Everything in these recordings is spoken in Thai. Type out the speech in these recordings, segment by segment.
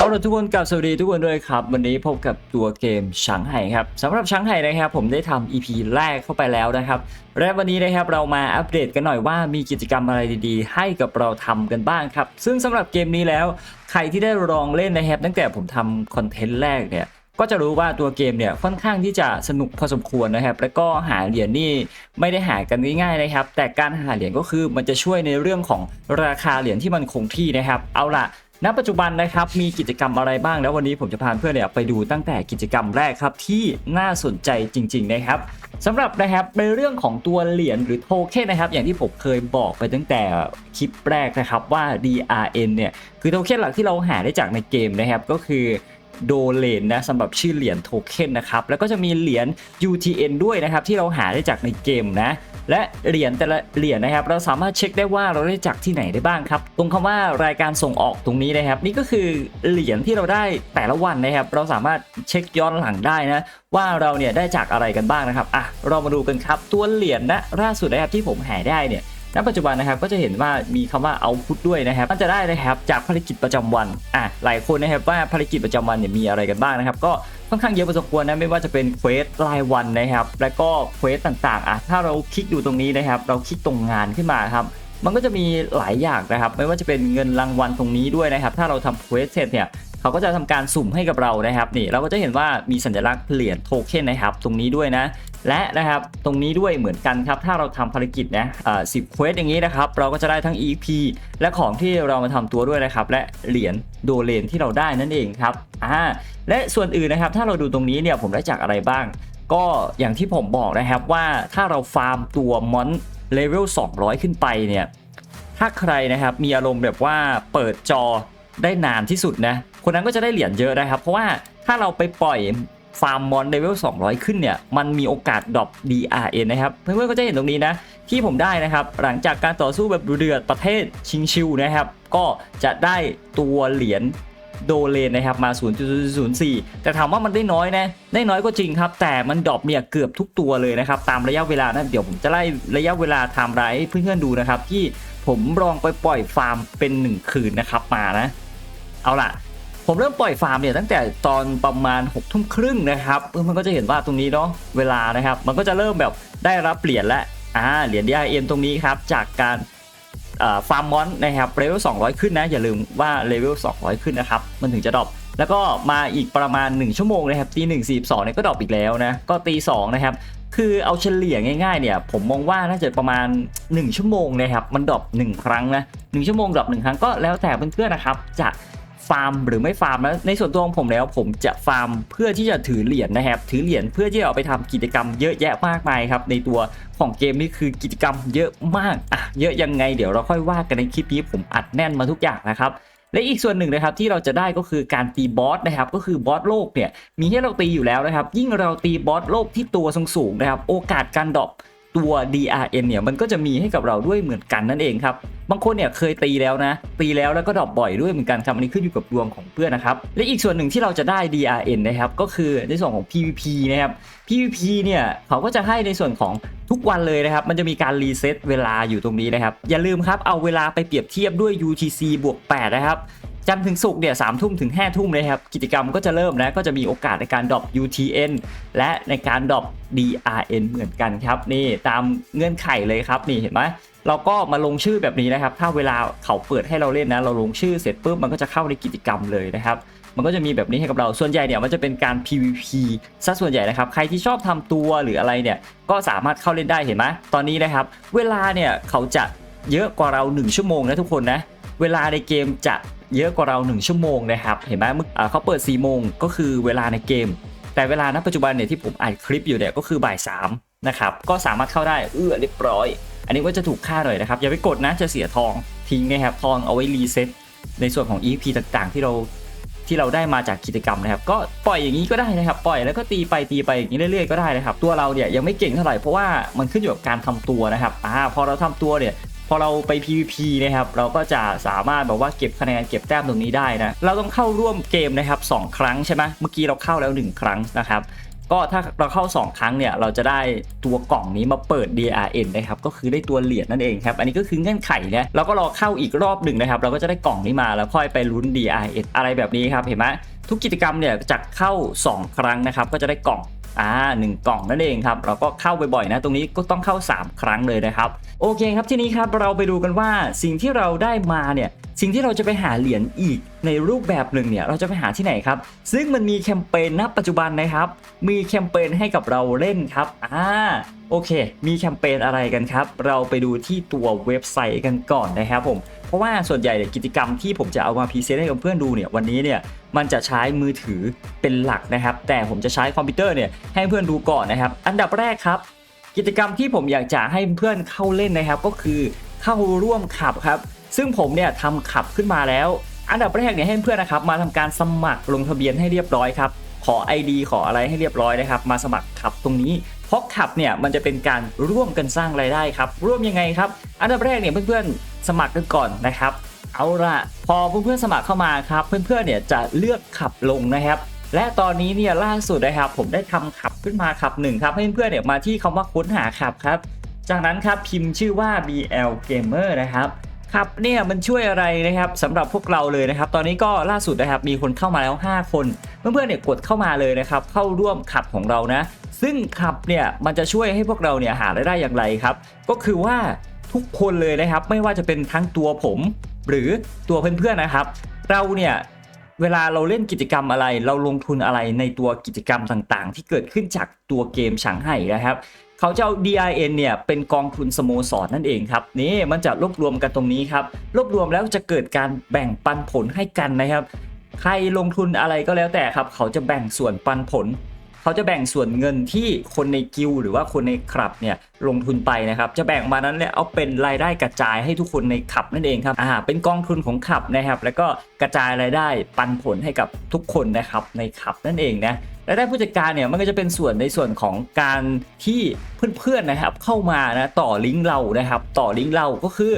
เอาละทุกคนกลับสวัสดีทุกคนด้วยครับ วันนี้พบกับตัวเกมช้างไห่ครับสำหรับช้างไห่นะครับ ผมได้ทำ EP แรกเข้าไปแล้วนะครับและวันนี้นะครับเรามาอัปเดตกันหน่อยว่ามีกิจกรรมอะไรดีๆ ให้กับเราทำกันบ้างครับ ซึ่งสำหรับเกมนี้แล้ว ใครที่ได้ลองเล่นนะครับตั้งแต่ผมทำคอนเทนต์แรกเนี่ยก็จะรู้ว่าตัวเกมเนี่ยค่อนข้างที่จะสนุกพอสมควรนะครับ แล้วก็หาเหรียญนี่ไม่ได้หากันง่ายๆนะครับ แต่การหาเหรียญก็คือมันจะช่วยในเรื่องของราคาเหรียญที่มันคงที่นะครับ เอาล่ะ ณปัจจุบันนะครับมีกิจกรรมอะไรบ้างแล้ววันนี้ผมจะพาเพื่อนเนี่ยไปดูตั้งแต่กิจกรรมแรกครับที่น่าสนใจจริง ๆ นะครับสำหรับนะครับในเรื่องของตัวเหรียญหรือโทเค็นนะครับ อย่างที่ผมเคยบอกไปตั้งแต่คลิปแรกนะครับว่า DRN เนี่ยคือโทเค็นหลักที่เราหาได้จากในเกมนะครับก็คือ โดเลนนะสำหรับชื่อเหรียญโทเค็นนะครับแล้วก็จะมีเหรียญ UTN ด้วยนะครับที่เราหาได้จากในเกมนะและเหรียญแต่ละเหรียญนะครับ เราสามารถเช็คได้ว่าเราได้จากที่ไหนได้บ้างครับ ตรงคำว่ารายการส่งออกตรงนี้นะครับ นี่ก็คือเหรียญที่เราได้แต่ละวันนะครับ เราสามารถเช็คย้อนหลังได้นะว่าเราเนี่ยได้จากอะไรกันบ้างนะครับอะเรามาดูกันครับตัวเหรียญนะล่าสุดนะครับที่ผมหาได้เนี่ย ณปัจจุบันนะครับก็จะเห็นว่ามีคำว่าเอาพุทด้วยนะครับมันจะได้นะครับจากภารกิจประจำวันอะหลายคนนะครับว่าภารกิจประจำวันเนี่ยมีอะไรกันบ้างนะครับ ก็ค่อนข้างเยอะพอสมควรนะไม่ว่าจะเป็นเควสรายวันนะครับ แล้วก็เควสต่างๆอะถ้าเราคลิกดูตรงนี้นะครับ เราคลิกตรงงานขึ้นมาครับมันก็จะมีหลายอย่างนะครับ ไม่ว่าจะเป็นเงินรางวัลตรงนี้ด้วยนะครับ ถ้าเราทำเควสเสร็จเนี่ยเขาก็จะทำการสุ่มให้กับเรานะครับนี่เราก็จะเห็นว่ามีสัญลักษณ์เหรียญโทเค็นนะครับ ตรงนี้ด้วยนะ และนะครับตรงนี้ด้วยเหมือนกันครับ ถ้าเราทำภารกิจนะอ่าสิบเควสอย่างนี้นะครับ เราก็จะได้ทั้ง EP และของที่เรามาทำตัวด้วยนะครับ และเหรียญโดเลนที่เราได้นั่นเองครับอ่าและส่วนอื่นนะครับ ถ้าเราดูตรงนี้เนี่ยผมได้จากอะไรบ้าง ก็อย่างที่ผมบอกนะครับว่าถ้าเราฟาร์มตัวมอนเลเวล200 ขึ้นไปเนี่ยถ้าใครนะครับมีอารมณ์แบบว่าเปิดจอได้นานที่สุดนะคนนั้นก็จะได้เหรียญเยอะนะครับ เพราะว่าถ้าเราไปปล่อย ฟาร์มมอนเลเวล200 ขึ้นเนี่ย มันมีโอกาสดรอป DRN นะครับ เพื่อนๆก็จะเห็นตรงนี้นะ ที่ผมได้นะครับ หลังจากการต่อสู้แบบดุเดือดประเทศชิงชิวนะครับ ก็จะได้ตัวเหรียญโดเลนนะครับมา 0.04 แต่ถามว่ามันได้น้อยนะ ได้น้อยก็จริงครับ แต่มันดรอปเนี่ยเกือบทุกตัวเลยนะครับ ตามระยะเวลานะเดี๋ยวผมจะไล่ระยะเวลาไทม์ไลน์เพื่อนๆดูนะครับ ที่ผมลองไปปล่อยฟาร์มเป็น 1 คืนนะครับมานะ เอาล่ะ ผมเริ่มปล่อยฟาร์มเนี่ยตั้งแต่ตอนประมาณ6กทุ่มครึ่งนะครับเพื่อนก็จะเห็นว่าตรงนี้เนาะเวลานะครับ มันก็จะเริ่มแบบได้รับเหรียญแล้วอ่าเหรียญ DRM ตรงนี้ครับจากการฟาร์มมอนนะครับเลเวล200 ขึ้นนะ อย่าลืมว่าเลเวล200 ขึ้นนะครับ มันถึงจะดรอปแล้วก็มาอีกประมาณ 1 ชั่วโมงนะครับตีหนึ่งสี่สองเนี่ยก็ดรอปอีกแล้วนะ ก็ตีสองนะครับ คือเอาเฉลี่ยง่ายๆเนี่ย ผมมองว่าน่าจะประมาณ 1 ชั่วโมงนะครับ มันดรอป1ครั้งนะ1ชั่วโมงดรอป1ครั้งก็แล้วแต่เพื่อนๆนะครับจะ ฟาร์มหรือไม่ฟาร์มแล้วในส่วนตัวของผมแล้ว ผมจะฟาร์มเพื่อที่จะถือเหรียญนะครับ ถือเหรียญเพื่อที่จะเอาไปทำกิจกรรมเยอะแยะมากมายครับในตัวของเกมนี่คือกิจกรรมเยอะมากอะเยอะยังไงเดี๋ยวเราค่อยว่ากันในคลิปนี้ผมอัดแน่นมาทุกอย่างนะครับและอีกส่วนหนึ่งนะครับที่เราจะได้ก็คือการตีบอสนะครับก็คือบอสโลกเนี่ยมีให้เราตีอยู่แล้วนะครับ ยิ่งเราตีบอสโลกที่ตัวสูงๆนะครับ โอกาสการดรอป ตัว DRN เนี่ยมันก็จะมีให้กับเราด้วยเหมือนกันนั่นเองครับ บางคนเนี่ยเคยตีแล้วนะ ตีแล้วแล้วก็ดรอปบ่อยด้วยเหมือนกันครับอันนี้ขึ้นอยู่กับดวงของเพื่อนนะครับ และอีกส่วนหนึ่งที่เราจะได้ DRN นะครับก็คือในส่วนของ PVP นะครับ PVP เนี่ยเขาก็จะให้ในส่วนของทุกวันเลยนะครับ มันจะมีการรีเซ็ตเวลาอยู่ตรงนี้นะครับ อย่าลืมครับ เอาเวลาไปเปรียบเทียบด้วย UTC บวก8นะครับ จันทร์ถึงศุกร์เนี่ยสามทุ่มถึง5ทุ่มนะครับกิจกรรมก็จะเริ่มนะก็จะมีโอกาสในการดรอป UTN และในการดรอป DRN เหมือนกันครับนี่ตามเงื่อนไขเลยครับนี่เห็นไหมเราก็มาลงชื่อแบบนี้นะครับ ถ้าเวลาเขาเปิดให้เราเล่นนะเราลงชื่อเสร็จปุ๊บมันก็จะเข้าในกิจกรรมเลยนะครับมันก็จะมีแบบนี้ให้กับเรา ส่วนใหญ่เนี่ยมันจะเป็นการ PVP ซะส่วนใหญ่นะครับ ใครที่ชอบทำตัวหรืออะไรเนี่ย ก็สามารถเข้าเล่นได้เห็นไหมตอนนี้นะครับ เวลาเนี่ยเขาจะเยอะกว่าเรา 1 ชั่วโมงนะทุกคนนะ เวลาในเกมจะ เยอะกว่าเรา 1 ชั่วโมงนะครับ เห็นไหมมึงอ่าเขาเปิด 4 โมงก็คือเวลาในเกม แต่เวลาณปัจจุบันเนี่ยที่ผมอัดคลิปอยู่เนี่ยก็คือบ่าย3นะครับก็สามารถเข้าได้เอื้อเรียบร้อย อันนี้ก็จะถูกค่าหน่อยนะครับอย่าไปกดนะจะเสียทองทิ้งนะครับทองเอาไว้รีเซ็ตในส่วนของ EP ต่างๆ ที่เราที่เราได้มาจากกิจกรรมนะครับก็ปล่อยอย่างนี้ก็ได้นะครับ ปล่อยแล้วก็ตีไปตีไปอย่างนี้เรื่อยๆก็ได้นะครับ ตัวเราเนี่ยยังไม่เก่งเท่าไหร่เพราะว่ามันขึ้นอยู่กับการทำตัวนะครับอ่าพอเราทำตัวเนี่ย พอเราไป PVP นะครับเราก็จะสามารถแบบว่าเก็บคะแนนเก็บแต้มตรงนี้ได้นะเราต้องเข้าร่วมเกมนะครับ2ครั้งใช่ไหมเมื่อกี้เราเข้าแล้ว 1 ครั้งนะครับก็ถ้าเราเข้า 2 ครั้งเนี่ยเราจะได้ตัวกล่องนี้มาเปิด DRN นะครับก็คือได้ตัวเหรียญนั่นเองครับอันนี้ก็คือเงื่อนไขนะเราก็รอเข้าอีกรอบหนึ่งนะครับเราก็จะได้กล่องนี้มาแล้วค่อยไปลุ้น DRN อะไรแบบนี้ครับเห็นไหมทุกกิจกรรมเนี่ยจะเข้า 2 ครั้งนะครับก็จะได้กล่อง อ่าหนึ่งกล่องนั่นเองครับ เราก็เข้าบ่อยๆนะ ตรงนี้ก็ต้องเข้า 3 ครั้งเลยนะครับ โอเคครับทีนี้ครับเราไปดูกันว่าสิ่งที่เราได้มาเนี่ยสิ่งที่เราจะไปหาเหรียญอีกในรูปแบบหนึ่งเนี่ยเราจะไปหาที่ไหนครับ ซึ่งมันมีแคมเปญณปัจจุบันนะครับ มีแคมเปญให้กับเราเล่นครับอ่าโอเค มีแคมเปญอะไรกันครับ เราไปดูที่ตัวเว็บไซต์กันก่อนนะครับผม เพราะว่าส่วนใหญ่เนี่ยกิจกรรมที่ผมจะเอามาพรีเซนต์ให้กับเพื่อนดูเนี่ยวันนี้เนี่ยมันจะใช้มือถือเป็นหลักนะครับ แต่ผมจะใช้คอมพิวเตอร์เนี่ยให้เพื่อนดูก่อนนะครับ อันดับแรกครับ กิจกรรมที่ผมอยากจะให้เพื่อนเข้าเล่นนะครับ ก็คือเข้าร่วมขับครับ ซึ่งผมเนี่ยทำขับขึ้นมาแล้ว อันดับแรกเนี่ยให้เพื่อนนะครับมาทำการสมัครลงทะเบียนให้เรียบร้อยครับขอ ID ขออะไรให้เรียบร้อยนะครับ มาสมัครขับตรงนี้ เพราะขับเนี่ยมันจะเป็นการร่วมกันสร้างรายได้ครับ ร่วมยังไงครับ อันดับแรกเนี่ยเพื่อนๆ สมัครกันก่อนนะครับ เอาละพอเพื่อนๆสมัครเข้ามาครับ เพื่อนๆเนี่ยจะเลือกขับลงนะครับ และตอนนี้เนี่ยล่าสุดนะครับผมได้ทำขับขึ้นมาขับหนึ่งครับให้เพื่อนๆเนี่ยมาที่คำว่าค้นหาขับครับ จากนั้นครับพิมพ์ชื่อว่า BL Gamer นะครับครับเนี่ยมันช่วยอะไรนะครับสำหรับพวกเราเลยนะครับ ตอนนี้ก็ล่าสุดนะครับมีคนเข้ามาแล้ว 5 คน เพื่อนๆเนี่ยกดเข้ามาเลยนะครับ เข้าร่วมขับของเรานะ ซึ่งขับเนี่ยมันจะช่วยให้พวกเราเนี่ยหารายได้อย่างไรครับ ก็คือว่า ทุกคนเลยนะครับ ไม่ว่าจะเป็นทั้งตัวผม หรือตัวเพื่อนๆนะครับ เราเนี่ยเวลาเราเล่นกิจกรรมอะไร เราลงทุนอะไรในตัวกิจกรรมต่างๆ ที่เกิดขึ้นจากตัวเกมฉางไห่นะครับเขาจะเอา DIN เนี่ยเป็นกองทุนสโมสรนั่นเองครับนี่มันจะรวบรวมกันตรงนี้ครับรวบรวมแล้วจะเกิดการแบ่งปันผลให้กันนะครับ ใครลงทุนอะไรก็แล้วแต่ครับ เขาจะแบ่งส่วนปันผล เขาจะแบ่งส่วนเงินที่คนในกิลหรือว่าคนในคลับเนี่ยลงทุนไปนะครับ จะแบ่งมานั้นเนี่ยเอาเป็นรายได้กระจายให้ทุกคนในขับนั่นเองครับอ่าเป็นกองทุนของขับนะครับ แล้วก็กระจายรายได้ปันผลให้กับทุกคนนะครับในขับนั่นเองนะรายได้ผู้จัดการเนี่ยมันก็จะเป็นส่วนในส่วนของการที่เพื่อนๆนะครับ เข้ามานะต่อลิงก์เรานะครับ ต่อลิงก์เราก็คือ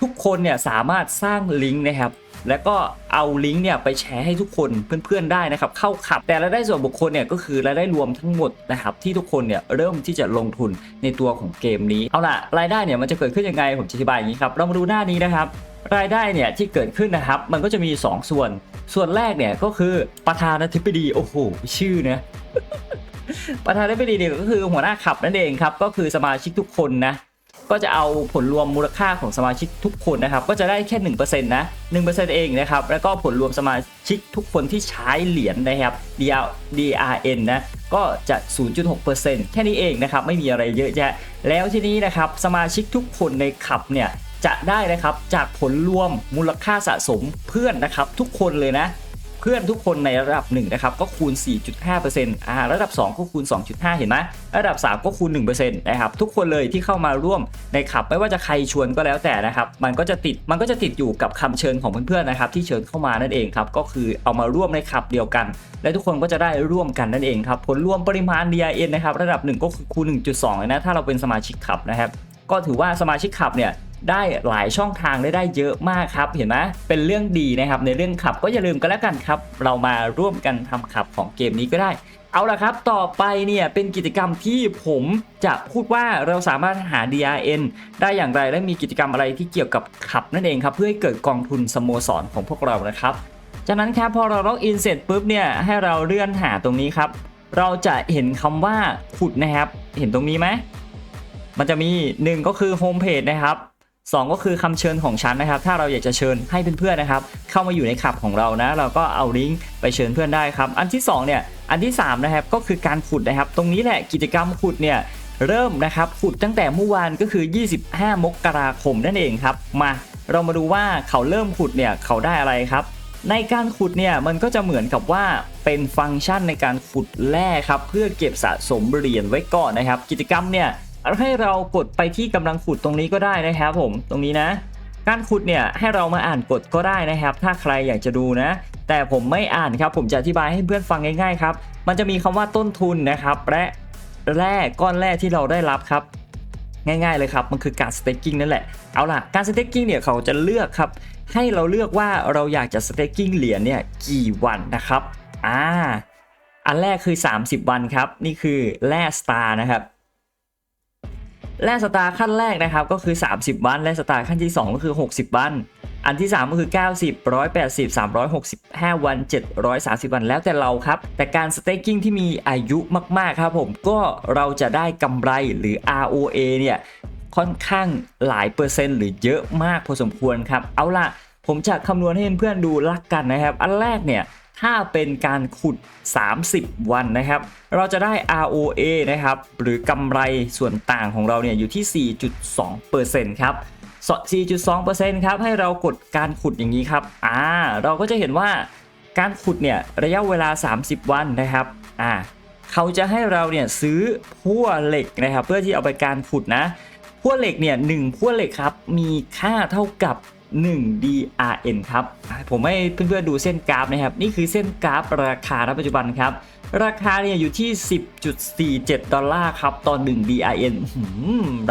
ทุกคนเนี่ยสามารถสร้างลิงก์นะครับ แล้วก็เอาลิงก์เนี่ยไปแชร์ให้ทุกคนเพื่อนๆได้นะครับเข้าขับแต่รายได้ส่วนบุคคลเนี่ยก็คือรายได้รวมทั้งหมดนะครับที่ทุกคนเนี่ยเริ่มที่จะลงทุนในตัวของเกมนี้เอาล่ะรายได้เนี่ยมันจะเกิดขึ้นยังไงผมจะอธิบายอย่างนี้ครับเรามาดูหน้านี้นะครับรายได้เนี่ยที่เกิดขึ้นนะครับ มันก็จะมี 2 ส่วน ส่วนแรกเนี่ยก็คือประธานาธิบดีโอ้โหชื่อนะประธานาธิบดีเนี่ยก็คือหัวหน้าขับนั่นเองครับก็คือสมาชิกทุกคนนะ ก็จะเอาผลรวมมูลค่าของสมาชิกทุกคนนะครับ ก็จะได้แค่1%นะ1%เองนะครับ แล้วก็ผลรวมสมาชิกทุกคนที่ใช้เหรียญนะครับ DR DRN นะก็จะ 0.6%แค่นี้เองนะครับ ไม่มีอะไรเยอะแยะ แล้วทีนี้นะครับ สมาชิกทุกคนในขับเนี่ยจะได้นะครับจากผลรวมมูลค่าสะสมเพื่อนนะครับ ทุกคนเลยนะ เพื่อนทุกคนในระดับ1นะครับก็คูณ 4.5%อ่าระดับ 2 ก็คูณ 2.5 เห็นไหมระดับ 3 ก็คูณ1%นะครับทุกคนเลยที่เข้ามาร่วมในขับไม่ว่าจะใครชวนก็แล้วแต่นะครับมันก็จะติดมันก็จะติดอยู่กับคำเชิญของเพื่อนๆนะครับที่เชิญเข้ามานั่นเองครับก็คือเอามาร่วมในขับเดียวกัน และทุกคนก็จะได้ร่วมกันนั่นเองครับผลรวมปริมาณ DIN นะครับระดับ 1 ก็คือคูณ 1.2เลยนะถ้าเราเป็นสมาชิกขับนะครับก็ถือว่าสมาชิกขับเนี่ย ได้หลายช่องทางได้ได้เยอะมากครับ เห็นไหมเป็นเรื่องดีนะครับในเรื่องขับก็อย่าลืมกันแล้วกันครับ เรามาร่วมกันทำขับของเกมนี้ก็ได้ เอาละครับ ต่อไปเนี่ยเป็นกิจกรรมที่ผมจะพูดว่าเราสามารถหา DRN ได้อย่างไรและมีกิจกรรมอะไรที่เกี่ยวกับขับนั่นเองครับ เพื่อให้เกิดกองทุนสโมสรของพวกเรานะครับ จากนั้นครับพอเราล็อกอินเสร็จปุ๊บเนี่ยให้เราเลื่อนหาตรงนี้ครับ เราจะเห็นคำว่าขุดนะครับ เห็นตรงนี้ไหมมันจะมี 1 ก็คือโฮมเพจนะครับ 2 ก็คือคำเชิญของฉันนะครับ ถ้าเราอยากจะเชิญให้เพื่อนๆนะครับ เข้ามาอยู่ในขับของเรานะ เราก็เอาลิงก์ไปเชิญเพื่อนได้ครับ อันที่2เนี่ย อันที่3นะครับ ก็คือการขุดนะครับ ตรงนี้แหละกิจกรรมขุดเนี่ยเริ่มนะครับขุดตั้งแต่เมื่อวานก็คือ 25 มกราคมนั่นเองครับ มาเรามาดูว่าเขาเริ่มขุดเนี่ยเขาได้อะไรครับ ในการขุดเนี่ยมันก็จะเหมือนกับว่าเป็นฟังก์ชันในการขุดแร่ครับ เพื่อเก็บสะสมเหรียญไว้ก่อนนะครับ กิจกรรมเนี่ย ให้เรากดไปที่กำลังขุดตรงนี้ก็ได้นะครับผมตรงนี้นะ การขุดเนี่ยให้เรามาอ่านกฎก็ได้นะครับ ถ้าใครอยากจะดูนะ แต่ผมไม่อ่านครับผมจะอธิบายให้เพื่อนฟังง่ายๆครับมันจะมีคำว่าต้นทุนนะครับและแร่ก้อนแร่ที่เราได้รับครับง่ายๆเลยครับ มันคือการ staking นั่นแหละ เอาล่ะ การ staking เนี่ยเขาจะเลือกครับ ให้เราเลือกว่าเราอยากจะ staking เหรียญเนี่ยกี่วันนะครับ อ่า อันแรกคือ 30 วันครับ นี่คือแร่สตาร์นะครับ แร่สตาร์ขั้นแรกนะครับก็คือ 30 วัน แร่สตาร์ขั้นที่ 2 ก็คือ 60 วัน อันที่ 3 ก็คือ 90 180 365 วัน 730 วันแล้วแต่เราครับ แต่การสเต็กกิ้งที่มีอายุมากๆครับผมก็เราจะได้กำไรหรือ ROA เนี่ยค่อนข้างหลายเปอร์เซ็นต์หรือเยอะมากพอสมควรครับ เอาล่ะ ผมจะคำนวณให้เพื่อนๆดูลักกันนะครับ อันแรกเนี่ย ถ้าเป็นการขุด 30 วันนะครับ เราจะได้ ROA นะครับ หรือกำไรส่วนต่างของเราเนี่ยอยู่ที่ 4.2%ครับ 4.2%ครับ ให้เรากดการขุดอย่างนี้ครับ อ่า เราก็จะเห็นว่าการขุดเนี่ยระยะเวลา 30 วันนะครับ อ่า เขาจะให้เราเนี่ยซื้อพั่วเหล็กนะครับ เพื่อที่เอาไปการขุดนะพั่วเหล็กเนี่ยหนึ่งพั่วเหล็กครับ มีค่าเท่ากับ 1 DRN ครับ ผมให้เพื่อนๆดูเส้นกราฟนะครับ นี่คือเส้นกราฟราคาณปัจจุบันครับ ราคาเนี่ยอยู่ที่ 10.47 ดอลลาร์ครับต่อ1 DRN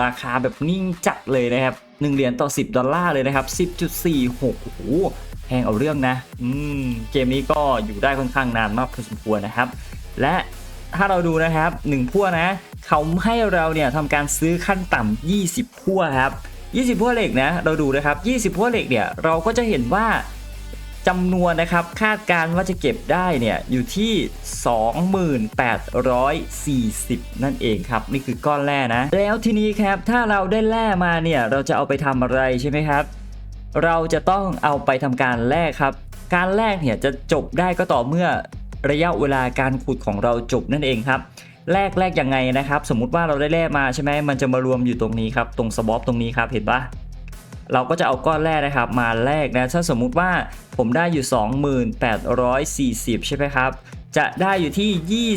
ราคาแบบนิ่งจัดเลยนะครับ 1 เหรียญต่อ 10 ดอลลาร์เลยนะครับ 10.46 โอ้โหแพงเอาเรื่องนะ อืม เกมนี้ก็อยู่ได้ค่อนข้างนานมากพอสมควรนะครับ และถ้าเราดูนะครับ 1 พั่วนะ เขาให้เราเนี่ยทำการซื้อขั้นต่ำ20 พั่วครับ 20พั่วเหล็กนะเราดูนะครับ 20พั่วเหล็กเนี่ยเราก็จะเห็นว่าจำนวนนะครับคาดการณ์ว่าจะเก็บได้เนี่ยอยู่ที่ 2840 นั่นเองครับ นี่คือก้อนแร่นะ แล้วทีนี้ครับถ้าเราได้แร่มาเนี่ยเราจะเอาไปทำอะไรใช่ไหมครับ เราจะต้องเอาไปทำการแลกครับ การแลกเนี่ยจะจบได้ก็ต่อเมื่อระยะเวลาการขุดของเราจบนั่นเองครับ แลกแลกยังไงนะครับ สมมุติว่าเราได้แร่มาใช่ไหมมันจะมารวมอยู่ตรงนี้ครับ ตรงสวอปตรงนี้ครับ เห็นปะเราก็จะเอาก้อนแร่นะครับ มาแลกนะ ถ้าสมมุติว่าผมได้อยู่ 2840 ใช่ไหมครับ จะได้อยู่ที่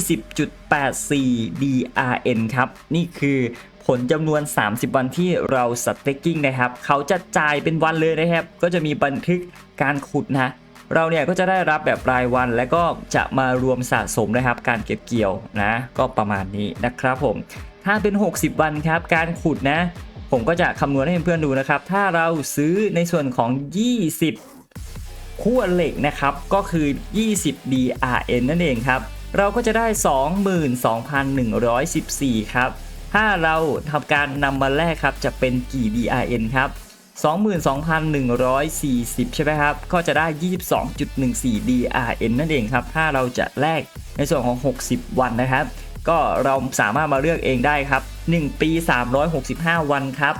20.84 DRN ครับ นี่คือผลจำนวน 30 วันที่เราสเต็กกิ้งนะครับ เขาจะจ่ายเป็นวันเลยนะครับ ก็จะมีบันทึกการขุดนะ เราเนี่ยก็จะได้รับแบบรายวัน และก็จะมารวมสะสมนะครับ การเก็บเกี่ยวนะ ก็ประมาณนี้นะครับผม ถ้าเป็น 60 วันครับ การขุดนะ ผมก็จะคำนวณให้เพื่อนๆดูนะครับ ถ้าเราซื้อในส่วนของ 20 ขั้วเหล็กนะครับ ก็คือ 20 DRN นั่นเองครับ เราก็จะได้ 22,114 ครับถ้าเราทำการนำมาแลกครับจะเป็นกี่ DRN ครับ 22,140 ใช่ไหมครับ ก็จะได้ 22.14 DRN นั่นเองครับ ถ้าเราจะแลกในส่วนของ 60 วันนะครับ ก็เราสามารถมาเลือกเองได้ครับ 1 ปี 365 วันครับ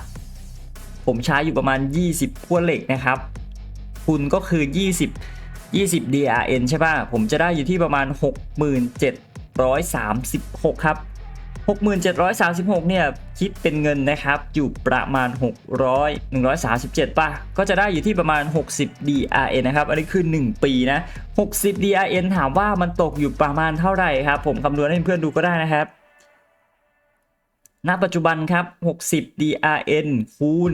ผมใช้อยู่ประมาณ 20พั่วเหล็กนะครับทุนก็คือ 20 20 DRN ใช่ป่ะ ผมจะได้อยู่ที่ประมาณ 6736 ครับ 6736 เนี่ย คิดเป็นเงินนะครับ อยู่ประมาณ 600 137 ป่ะ ก็จะได้อยู่ที่ประมาณ 60 DRN นะครับ อันนี้คือ 1 ปีนะ 60 DRN ถามว่ามันตกอยู่ประมาณเท่าไหร่ครับ ผมคำนวณให้เพื่อนดูก็ได้นะครับ ณ ปัจจุบันครับ 60 DRN คูณ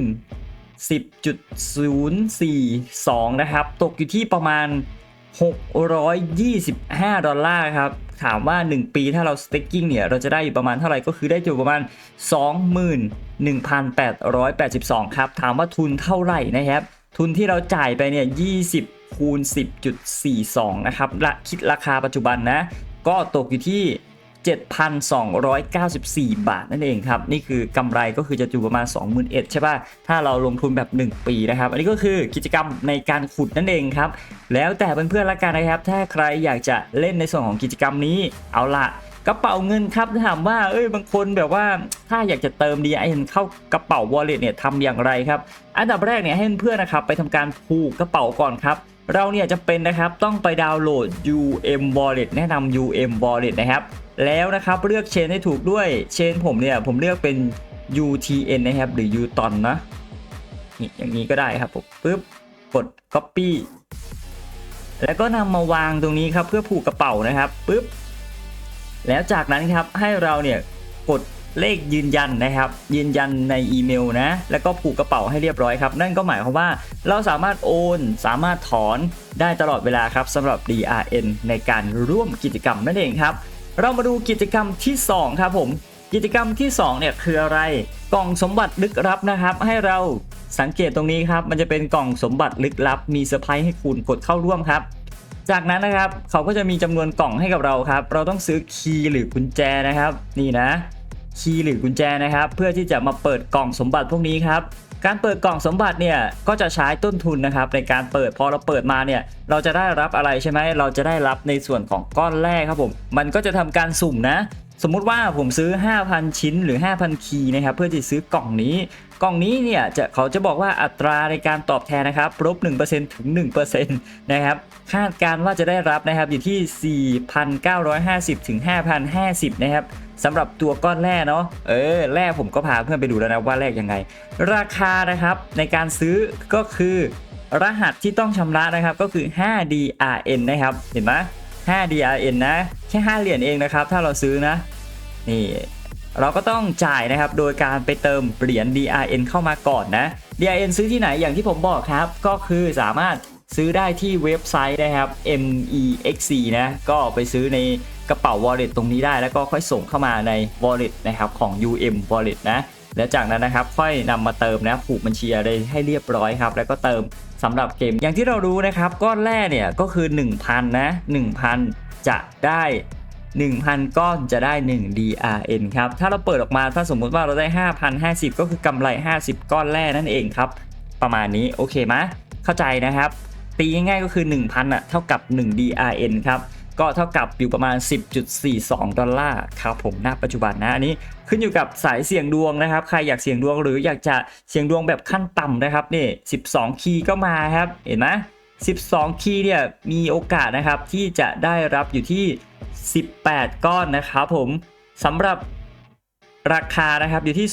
10.042 นะครับ ตกอยู่ที่ประมาณ 625 ดอลลาร์ครับ ถามว่า 1 ปีถ้าเรา staking เนี่ย เราจะได้อยู่ประมาณเท่าไหร่ก็คือได้อยู่ประมาณ 21,882 ครับ ถามว่าทุนเท่าไหร่นะครับ ทุนที่เราจ่ายไปเนี่ย 20คูณ10.42 นะครับและคิดราคาปัจจุบันนะ ก็ตกอยู่ที่ 7,294 บาทนั่นเองครับ นี่คือกำไรก็คือจะอยู่ประมาณ 21,000ใช่ป่ะ ถ้าเราลงทุนแบบ 1 ปีนะครับ อันนี้ก็คือกิจกรรมในการขุดนั่นเองครับ แล้วแต่เพื่อนๆละกันนะครับ ถ้าใครอยากจะเล่นในส่วนของกิจกรรมนี้เอาละกระเป๋าเงินครับถามว่าเอ้ยบางคนแบบว่าถ้าอยากจะเติม DIN เข้ากระเป๋า wallet เนี่ยทำอย่างไรครับอันดับแรกเนี่ยให้เพื่อนๆนะครับไปทำการผูกกระเป๋าก่อนครับเราเนี่ยจะเป็นนะครับต้องไปดาวน์โหลด UM Wallet แนะนำ UM Wallet นะครับ แล้วนะครับเลือกเชนให้ถูกด้วยเชนผมเนี่ยผมเลือกเป็น UTN นะครับหรือ Uton นะนี่อย่างนี้ก็ได้ครับผมปึ๊บกด Copy แล้วก็นำมาวางตรงนี้ครับเพื่อผูกกระเป๋านะครับปึ๊บแล้วจากนั้นครับให้เราเนี่ยกดเลขยืนยันนะครับ ยืนยันในอีเมลนะ แล้วก็ผูกกระเป๋าให้เรียบร้อยครับ นั่นก็หมายความว่าเราสามารถโอน สามารถถอนได้ตลอดเวลาครับสำหรับ DRN ในการร่วมกิจกรรมนั่นเองครับ เรามาดูกิจกรรมที่ 2 ครับผม กิจกรรมที่ 2 เนี่ยคืออะไร กล่องสมบัติลึกลับนะครับ ให้เราสังเกตตรงนี้ครับ มันจะเป็นกล่องสมบัติลึกลับ มีเซอร์ไพรส์ให้คุณกดเข้าร่วมครับ จากนั้นนะครับเขาก็จะมีจำนวนกล่องให้กับเราครับ เราต้องซื้อคีย์หรือกุญแจนะครับ นี่นะ คีย์หรือกุญแจนะครับ เพื่อที่จะมาเปิดกล่องสมบัติพวกนี้ครับการเปิดกล่องสมบัติเนี่ยก็จะใช้ต้นทุนนะครับในการเปิดพอเราเปิดมาเนี่ยเราจะได้รับอะไรใช่ไหมเราจะได้รับในส่วนของก้อนแรกครับผมมันก็จะทำการสุ่มนะ สมมุติว่าผมซื้อ 5,000 ชิ้นหรือ 5,000 คีย์นะครับเพื่อที่ซื้อกล่องนี้ กล่องนี้เนี่ยจะเขาจะบอกว่าอัตราในการตอบแทนนะครับลบ1%ถึง 1%นะครับคาดการณ์ว่าจะได้รับนะครับอยู่ที่ 4,950 ถึง 5,050 นะครับสำหรับตัวก้อนแรกเนาะเออแรกผมก็พาเพื่อนไปดูแล้วนะว่าแรกยังไง ราคานะครับในการซื้อก็คือ รหัสที่ต้องชำระนะครับก็คือ 5DRN นะครับ เห็นไหม 5DRN นะ แค่ 5 เหรียญเองนะครับ ถ้าเราซื้อนะ นี่ เราก็ต้องจ่ายนะครับโดยการไปเติมเหรียญ DRN เข้ามาก่อนนะ DRN ซื้อที่ไหนอย่างที่ผมบอกครับ ก็คือสามารถซื้อได้ที่เว็บไซต์นะครับ MEXC นะก็ไปซื้อในกระเป๋า wallet ตรงนี้ได้ แล้วก็ค่อยส่งเข้ามาใน wallet นะครับของ UM wallet นะแล้วจากนั้นนะครับค่อยนำมาเติมนะผูกบัญชีอะไรให้เรียบร้อยครับ แล้วก็เติมสำหรับเกมอย่างที่เรารู้นะครับ ก้อนแรกเนี่ยก็คือ 1,000 นะ 1,000 จะได้ 1,000 ก้อนจะได้ 1 DRN ครับ ถ้าเราเปิดออกมาถ้าสมมุติว่าเราได้ 5,050 ก็คือกำไร 50 ก้อนแรกนั่นเองครับ ประมาณนี้โอเคไหมเข้าใจนะครับ ตีง่ายๆก็คือ 1,000อะเท่ากับ 1 DRN ครับก็เท่ากับอยู่ประมาณ 10.42 ดอลลาร์ครับผมณปัจจุบันนะ อันนี้ขึ้นอยู่กับสายเสี่ยงดวงนะครับ ใครอยากเสี่ยงดวงหรืออยากจะเสี่ยงดวงแบบขั้นต่ำนะครับนี่ 12 คีย์ก็มาครับ เห็นไหม12 คีย์เนี่ยมีโอกาสนะครับที่จะได้รับอยู่ที่ 18 ก้อนนะครับผมสำหรับราคานะครับอยู่ที่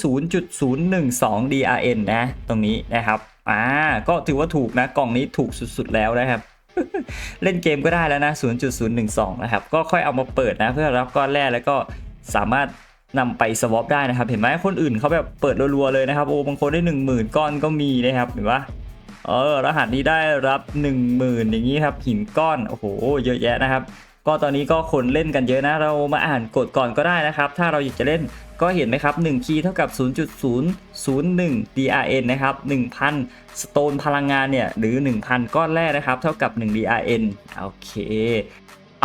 0.012 DRN นะ ตรงนี้นะครับอ่าก็ถือว่าถูกนะ กล่องนี้ถูกสุดๆแล้วนะครับ เล่นเกมก็ได้แล้วนะ 0.012 นะครับ ก็ค่อยเอามาเปิดนะ เพื่อรับก้อนแรกแล้วก็สามารถนำไปสวอปได้นะครับ เห็นไหมคนอื่นเขาแบบเปิดรัวๆเลยนะครับ โอ้บางคนได้ 10,000 ก้อนก็มีนะครับเห็นปะเออรหัสนี้ได้รับ 10,000 อย่างนี้ครับหินก้อน โอ้โห เยอะแยะนะครับ ก็ตอนนี้ก็คนเล่นกันเยอะนะ เรามาอ่านกฎก่อนก็ได้นะครับ ถ้าเราอยากจะเล่นก็เห็นไหมครับ1คีย์เท่ากับ 0.001 DRN นะครับ 1,000 สโตนพลังงานเนี่ย หรือ 1,000 ก้อนแรกนะครับ เท่ากับ 1 DRN โอเค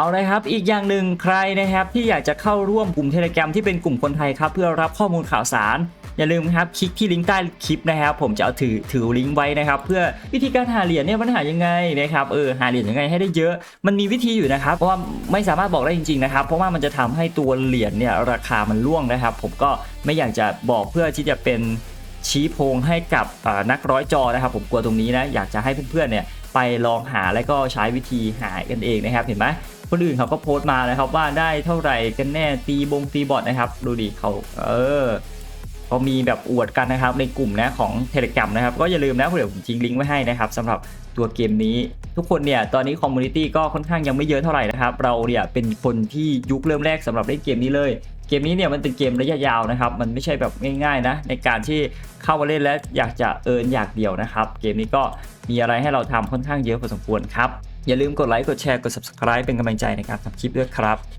เอาเลยครับ อีกอย่างหนึ่งใครนะครับที่อยากจะเข้าร่วมกลุ่มเทเลกรมที่เป็นกลุ่มคนไทยครับเพื่อรับข้อมูลข่าวสาร อย่าลืมครับคลิกที่ลิงก์ใต้คลิปนะครับ ผมจะเอาถือถือลิงก์ไว้นะครับ เพื่อวิธีการหาเหรียญเนี่ยมันหายังไงนะครับเออหาเหรียญยังไงให้ได้เยอะ มันมีวิธีอยู่นะครับเพราะว่าไม่สามารถบอกได้จริงๆนะครับ เพราะว่ามันจะทำให้ตัวเหรียญเนี่ยราคามันร่วงนะครับ ผมก็ไม่อยากจะบอกเพื่อที่จะเป็นชี้โพงให้กับนักร้อยจอนะครับ ผมกลัวตรงนี้นะอยากจะให้เพื่อนๆเนี่ยไปลองหาแล้วก็ใช้วิธีหากันเองนะครับ เห็นไหม คนอื่นเขาก็โพสต์มานะครับว่าได้เท่าไหร่กันแน่ตีบงตีบอทนะครับ ดูดิเขาเออก็มีแบบอวดกันนะครับในกลุ่มนะของเทเลกรมนะครับ ก็อย่าลืมนะเดี๋ยวผมทิ้งลิงก์ไว้ให้นะครับสำหรับตัวเกมนี้ ทุกคนเนี่ยตอนนี้คอมมูนิตี้ก็ค่อนข้างยังไม่เยอะเท่าไหร่นะครับ เราเนี่ยเป็นคนที่ยุคเริ่มแรกสำหรับเล่นเกมนี้เลย เกมนี้เนี่ยมันเป็นเกมระยะยาวนะครับ มันไม่ใช่แบบง่ายๆนะในการที่เข้ามาเล่นแล้วอยากจะเอินอยากเดียวนะครับ เกมนี้ก็มีอะไรให้เราทำค่อนข้างเยอะพอสมควรครับ อย่าลืมกดไลค์กดแชร์กด subscribe เป็นกำลังใจในการทำคลิปด้วยครับ